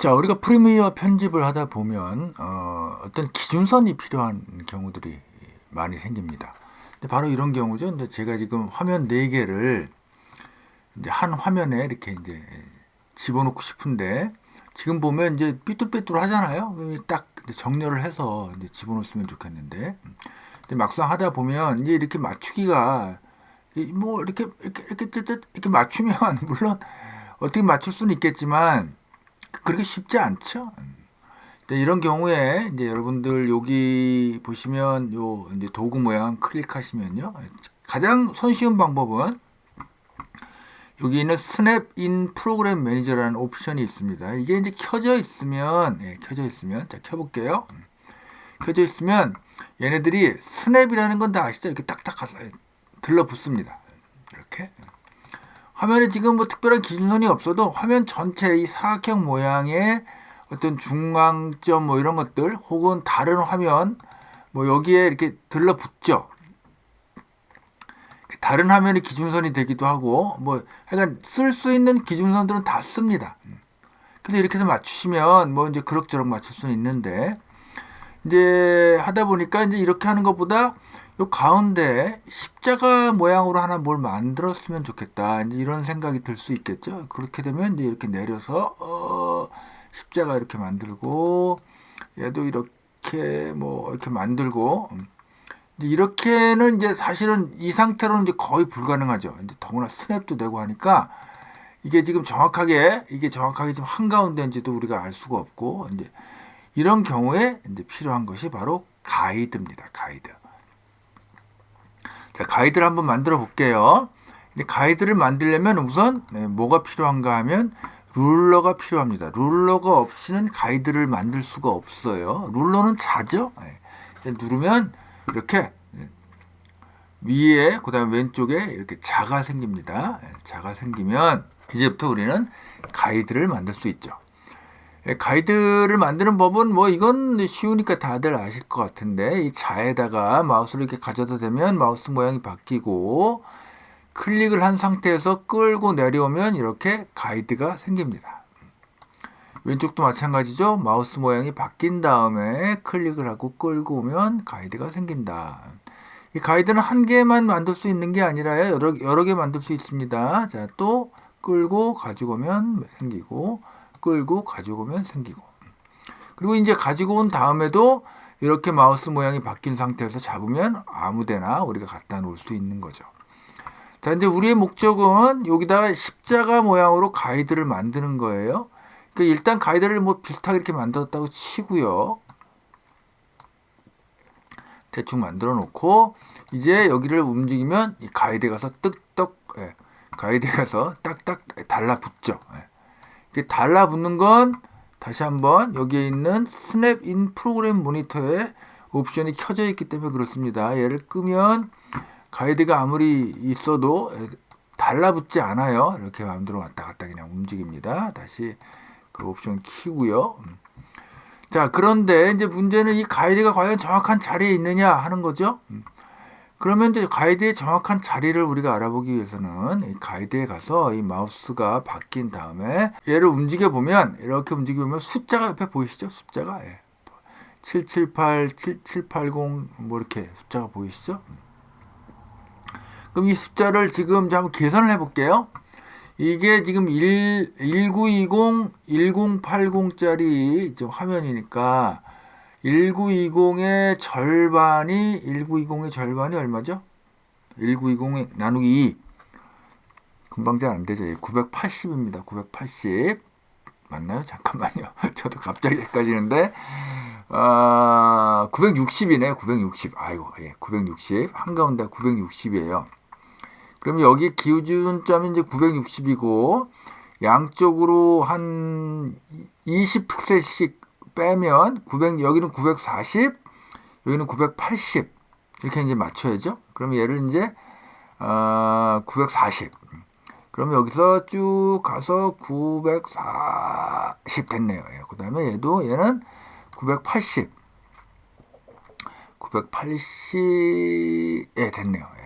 자, 우리가 프리미어 편집을 하다 보면 어, 어떤 기준선이 필요한 경우들이 많이 생깁니다. 바로 이런 경우죠. 근데 제가 지금 화면 네 개를 이제 한 화면에 이렇게 이제 집어넣고 싶은데 지금 보면 이제 삐뚤빼뚤 하잖아요. 딱 정렬을 해서 이제 집어넣으면 좋겠는데 막상 하다 보면 이제 이렇게 맞추기가 뭐 이렇게 이렇게 이렇게 이렇게 맞추면 물론 어떻게 맞출 수는 있겠지만 그렇게 쉽지 않죠. 이런 경우에 이제 여러분들 여기 보시면 요 이제 도구 모양 클릭하시면요. 가장 손쉬운 방법은 여기 있는 스냅 인 프로그램 매니저라는 옵션이 있습니다. 이게 이제 켜져 있으면 네, 켜져 있으면 자 켜볼게요. 켜져 있으면 얘네들이 스냅이라는 건 다 아시죠? 이렇게 딱딱 가서 들러붙습니다. 이렇게 화면에 지금 뭐 특별한 기준선이 없어도 화면 전체 이 사각형 모양의 어떤 중앙점 뭐 이런 것들 혹은 다른 화면 뭐 여기에 이렇게 들러붙죠. 다른 화면이 기준선이 되기도 하고 뭐 하여간 쓸 수 있는 기준선들은 다 씁니다. 근데 이렇게 해서 맞추시면 뭐 이제 그럭저럭 맞출 수는 있는데 이제 하다 보니까 이제 이렇게 하는 것보다 요 가운데 십자가 모양으로 하나 뭘 만들었으면 좋겠다. 이제 이런 생각이 들 수 있겠죠. 그렇게 되면 이제 이렇게 내려서 어 십자가 이렇게 만들고 얘도 이렇게 뭐 이렇게 만들고 이제 이렇게는 이제 사실은 이 상태로는 이제 거의 불가능하죠. 이제 더구나 스냅도 되고 하니까 이게 지금 정확하게 이게 정확하게 지금 한가운데인지도 우리가 알 수가 없고 이제 이런 경우에 이제 필요한 것이 바로 가이드입니다. 가이드. 자, 가이드를 한번 만들어 볼게요. 이제 가이드를 만들려면 우선 네, 뭐가 필요한가 하면 룰러가 필요합니다. 룰러가 없이는 가이드를 만들 수가 없어요. 룰러는 자죠. 네. 누르면 이렇게 네. 위에 그다음에 왼쪽에 이렇게 자가 생깁니다. 네, 자가 생기면 이제부터 우리는 가이드를 만들 수 있죠. 예, 가이드를 만드는 법은 뭐 이건 쉬우니까 다들 아실 것 같은데 이 자에다가 마우스를 이렇게 가져다 대면 마우스 모양이 바뀌고 클릭을 한 상태에서 끌고 내려오면 이렇게 가이드가 생깁니다. 왼쪽도 마찬가지죠. 마우스 모양이 바뀐 다음에 클릭을 하고 끌고 오면 가이드가 생긴다. 이 가이드는 한 개만 만들 수 있는 게 아니라 여러, 여러 개 만들 수 있습니다. 자, 또 끌고 가지고 오면 생기고 끌고 가지고 오면 생기고. 그리고 이제 가지고 온 다음에도 이렇게 마우스 모양이 바뀐 상태에서 잡으면 아무데나 우리가 갖다 놓을 수 있는 거죠. 자, 이제 우리의 목적은 여기다 십자가 모양으로 가이드를 만드는 거예요. 그러니까 일단 가이드를 뭐 비슷하게 이렇게 만들었다고 치고요. 대충 만들어 놓고 이제 여기를 움직이면 이 가이드에 가서 뜩떡 예, 가이드에 가서 딱딱 달라붙죠. 예. 달라붙는 건 다시 한번 여기에 있는 스냅 인 프로그램 모니터에 옵션이 켜져 있기 때문에 그렇습니다. 얘를 끄면 가이드가 아무리 있어도 달라붙지 않아요. 이렇게 마음대로 왔다 갔다 그냥 움직입니다. 다시 그 옵션 키고요. 자, 그런데 이제 문제는 이 가이드가 과연 정확한 자리에 있느냐 하는 거죠. 그러면 이제 가이드의 정확한 자리를 우리가 알아보기 위해서는 이 가이드에 가서 이 마우스가 바뀐 다음에 얘를 움직여 보면 이렇게 움직여 보면 숫자가 옆에 보이시죠? 숫자가 예. 778, 7780 뭐 이렇게 숫자가 보이시죠? 그럼 이 숫자를 지금 한번 계산을 해 볼게요. 이게 지금 1, 1920, 1080짜리 화면이니까 1920의 절반이 1920의 절반이 얼마죠? 1920의 나누기 2 금방 잘 안 되죠. 980입니다. 980 맞나요? 잠깐만요. 저도 갑자기 헷갈리는데 아, 960이네요. 960. 아이고, 예, 960. 한가운데 960이에요. 그럼 여기 기준점이 이제 960이고 양쪽으로 한 20픽셀씩 빼면 900 여기는 940 여기는 980 이렇게 이제 맞춰야죠. 그럼 얘를 이제 어, 940 그러면 여기서 쭉 가서 940 됐네요. 예, 그 다음에 얘도 얘는 980 980 예, 됐네요. 예.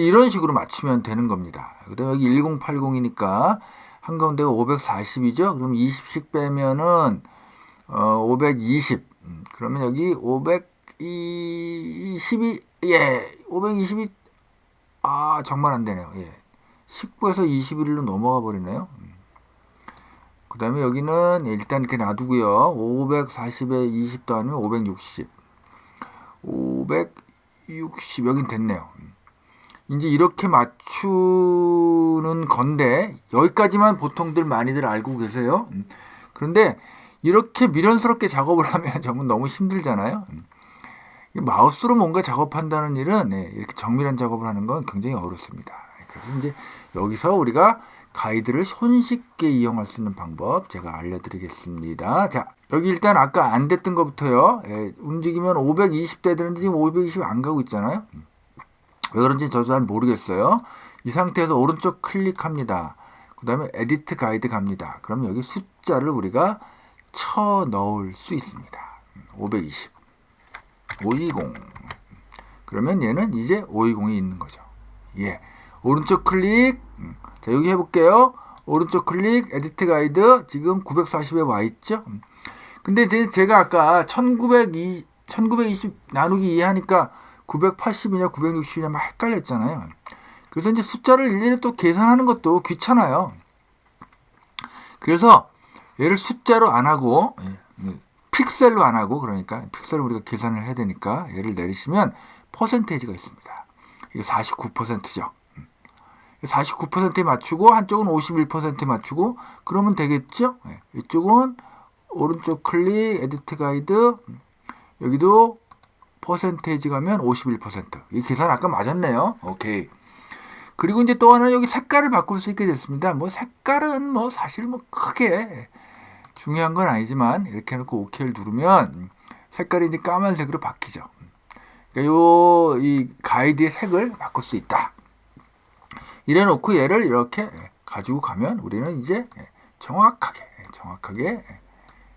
이런 식으로 맞추면 되는 겁니다. 그 다음에 여기 1080이니까 한가운데가 540이죠. 그럼 20씩 빼면은 어 520. 음, 그러면 여기 520이 예, 520이 아 정말 안 되네요. 예. 19에서 21로 넘어가 버리네요. 그 다음에 여기는 일단 이렇게 놔두고요. 540에 20 더하면 560. 560 여긴 됐네요. 이제 이렇게 맞추는 건데 여기까지만 보통들 많이들 알고 계세요. 그런데 이렇게 미련스럽게 작업을 하면 정말 너무 힘들잖아요. 이 마우스로 뭔가 작업한다는 일은 네, 이렇게 정밀한 작업을 하는 건 굉장히 어렵습니다. 그래서 이제 여기서 우리가 가이드를 손쉽게 이용할 수 있는 방법 제가 알려드리겠습니다. 자, 여기 일단 아까 안 됐던 것부터요. 예, 움직이면 520 돼야 되는데 지금 520 안 가고 있잖아요. 왜 그런지 저도 잘 모르겠어요. 이 상태에서 오른쪽 클릭합니다. 그 다음에 에디트 가이드 갑니다. 그럼 여기 숫자를 우리가 쳐 넣을 수 있습니다. 520, 520. 그러면 얘는 이제 520이 있는 거죠. 예. 오른쪽 클릭. 음. 자, 여기 해볼게요. 오른쪽 클릭, 에디트 가이드. 지금 940에 와 있죠. 음. 근데 제, 제가 아까 1920, 1920 나누기 2 하니까 980이냐 960이냐 막 헷갈렸잖아요. 그래서 이제 숫자를 일일이 또 계산하는 것도 귀찮아요. 그래서 얘를 숫자로 안 하고 예, 예, 픽셀로 안 하고 그러니까 픽셀을 우리가 계산을 해야 되니까 얘를 내리시면 퍼센테이지가 있습니다. 이게 49%죠. 49%에 맞추고 한쪽은 51%에 맞추고 그러면 되겠죠? 예, 이쪽은 오른쪽 클릭 에디트 가이드 여기도 퍼센테이지 가면 51%. 이 계산 아까 맞았네요. 오케이. 그리고 이제 또 하나는 여기 색깔을 바꿀 수 있게 됐습니다. 뭐 색깔은 뭐 사실 뭐 크게 중요한 건 아니지만 이렇게 해놓고 OK를 누르면 색깔이 이제 까만색으로 바뀌죠. 그러니까 요 이 가이드의 색을 바꿀 수 있다. 이래 놓고 얘를 이렇게 가지고 가면 우리는 이제 정확하게 정확하게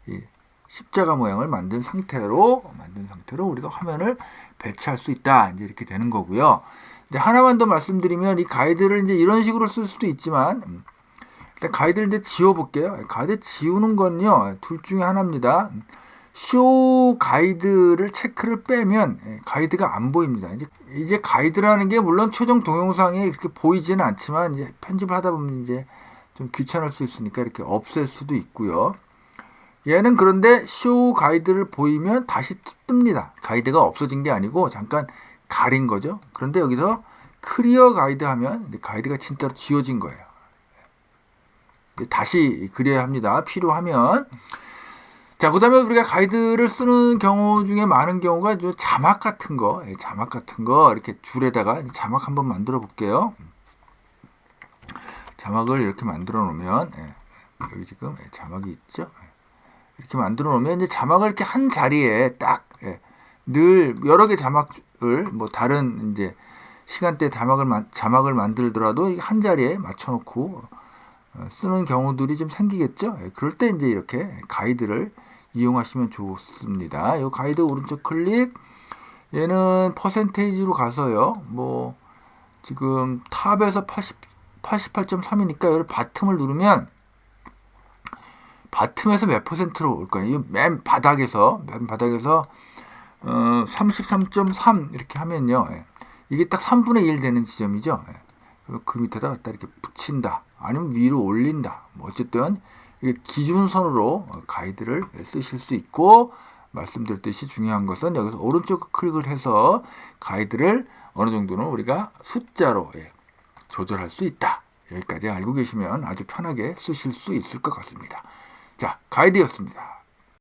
이 십자가 모양을 만든 상태로 만든 상태로 우리가 화면을 배치할 수 있다. 이제 이렇게 되는 거고요. 이제 하나만 더 말씀드리면 이 가이드를 이제 이런 식으로 쓸 수도 있지만 음, 일단 가이드를 이제 지워 볼게요. 가이드 지우는 건요. 둘 중에 하나입니다. 쇼 가이드를 체크를 빼면 예, 가이드가 안 보입니다. 이제 이제 가이드라는 게 물론 최종 동영상에 이렇게 보이지는 않지만 이제 편집을 하다 보면 이제 좀 귀찮을 수 있으니까 이렇게 없앨 수도 있고요. 얘는 그런데 쇼 가이드를 보이면 다시 뜹니다. 가이드가 없어진 게 아니고 잠깐 가린 거죠. 그런데 여기서 클리어 가이드 하면 가이드가 진짜로 지워진 거예요. 다시 그려야 합니다. 필요하면. 자, 그 다음에 우리가 가이드를 쓰는 경우 중에 많은 경우가 자막 같은 거, 예, 자막 같은 거 이렇게 줄에다가 자막 한번 만들어 볼게요. 자막을 이렇게 만들어 놓으면, 예, 여기 지금 예, 자막이 있죠? 이렇게 만들어 놓으면 이제 자막을 이렇게 한 자리에 딱, 늘 여러 개 자막을 뭐 다른 이제 시간대 자막을, 자막을 만들더라도 한 자리에 맞춰 놓고 어, 쓰는 경우들이 좀 생기겠죠? 그럴 때 이제 이렇게 가이드를 이용하시면 좋습니다. 이 가이드 오른쪽 클릭. 얘는 퍼센테이지로 가서요. 뭐 지금 탑에서 80 88.3이니까 여기 바텀을 누르면 바텀에서 몇 퍼센트로 올까요? 맨 바닥에서 맨 바닥에서 어, 33.3 이렇게 하면요. 예. 이게 딱 3분의 1 되는 지점이죠. 예. 그 밑에다 갖다 이렇게 붙인다. 아니면 위로 올린다. 뭐 어쨌든 기준선으로 가이드를 쓰실 수 있고 말씀드렸듯이 중요한 것은 여기서 오른쪽 클릭을 해서 가이드를 어느 정도는 우리가 숫자로 예, 조절할 수 있다. 여기까지 알고 계시면 아주 편하게 쓰실 수 있을 것 같습니다. 자, 가이드였습니다.